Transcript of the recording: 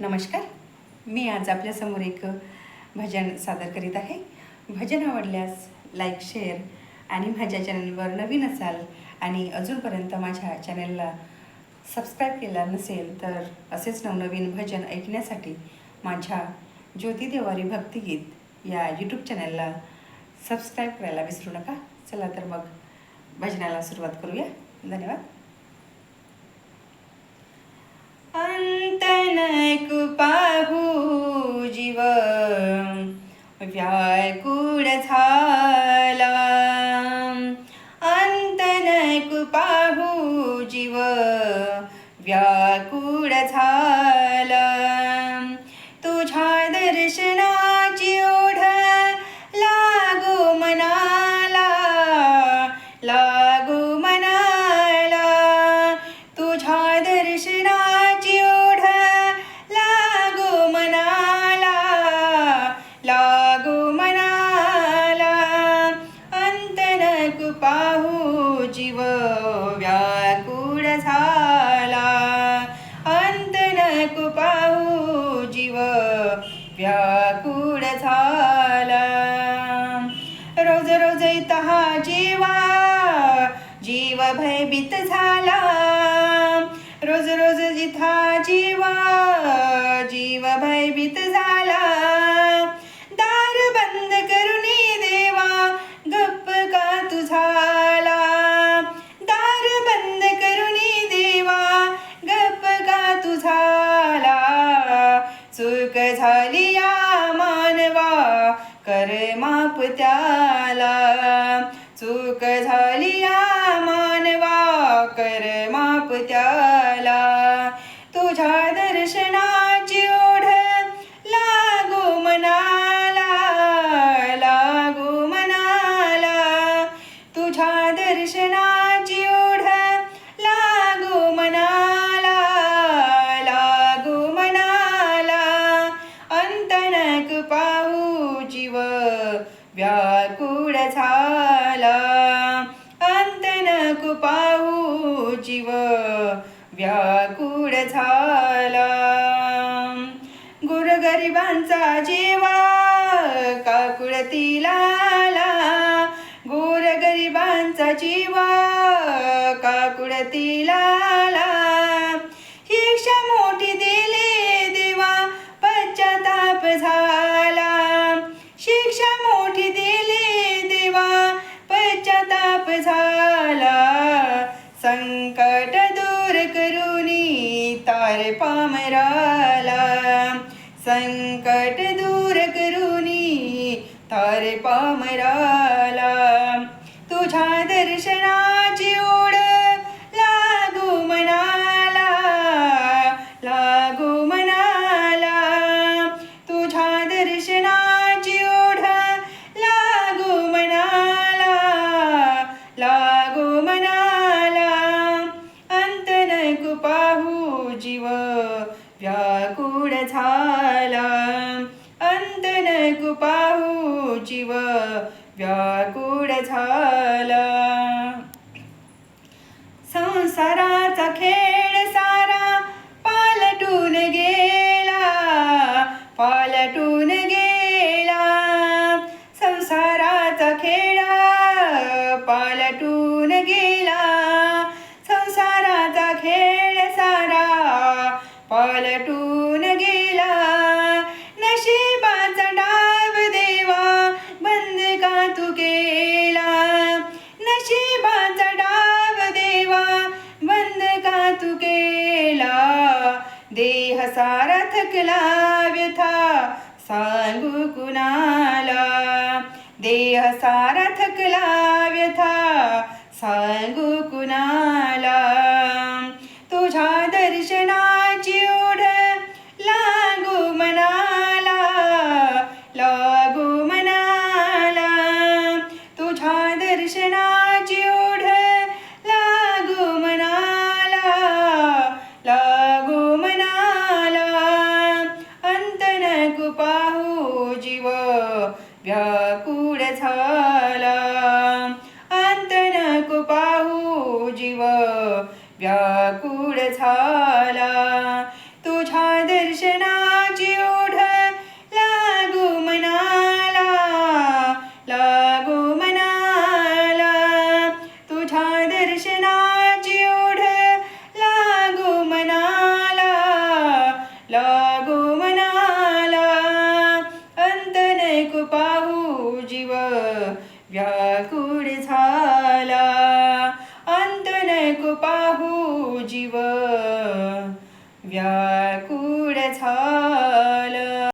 नमस्कार. मी आज आपल्यासमोर एक भजन सादर करीत आहे. भजन आवडल्यास लाईक शेअर आणि माझ्या चॅनलवर नवीन असाल आणि अजूनपर्यंत माझ्या चॅनलला सबस्क्राईब केला नसेल तर असेच नवनवीन भजन ऐकण्यासाठी माझ्या ज्योती देवारी भक्तिगीत या यूट्यूब चॅनलला सबस्क्राईब करायला विसरू नका. चला तर मग भजनाला सुरुवात करूया. धन्यवाद. अंतनक पाहू जीव व्याकुळ झाला. अंतनक पाहू जीव व्याकुळ झाला. भयभीत झाला. रोज रोज जिथा जीवा जीव भयभीत झाला. दार बंद करुणी देवा गप्प का तुझाला दार बंद करुणी देवा गप्प का तुझाला चूक झाली या मानवा कर माप त्याला. चूक झाली माप जीव व्याकुळ झाला. गोरगरिबांचा जेवा काकुळतीला आला गोरगरिबांचा जीवा काकुळतीला करुनी पामराला संकट दूर करुनी तारे पामराला जीव व्याकुळ झा पालटून गेला. नशिबाचा डाव देवा बंद का तू केला? नशिबाचा डाव देवा बंद का तू केला? देह सारा थकला व्यथा सांगू कुणाला? देह सारा थकला व्यथा सांगू कुणाला? झाला. अंतनक पाहू जीव व्याकुळ झाला. व्याकुळ झाला. अंत नको पाहू जीव. व्या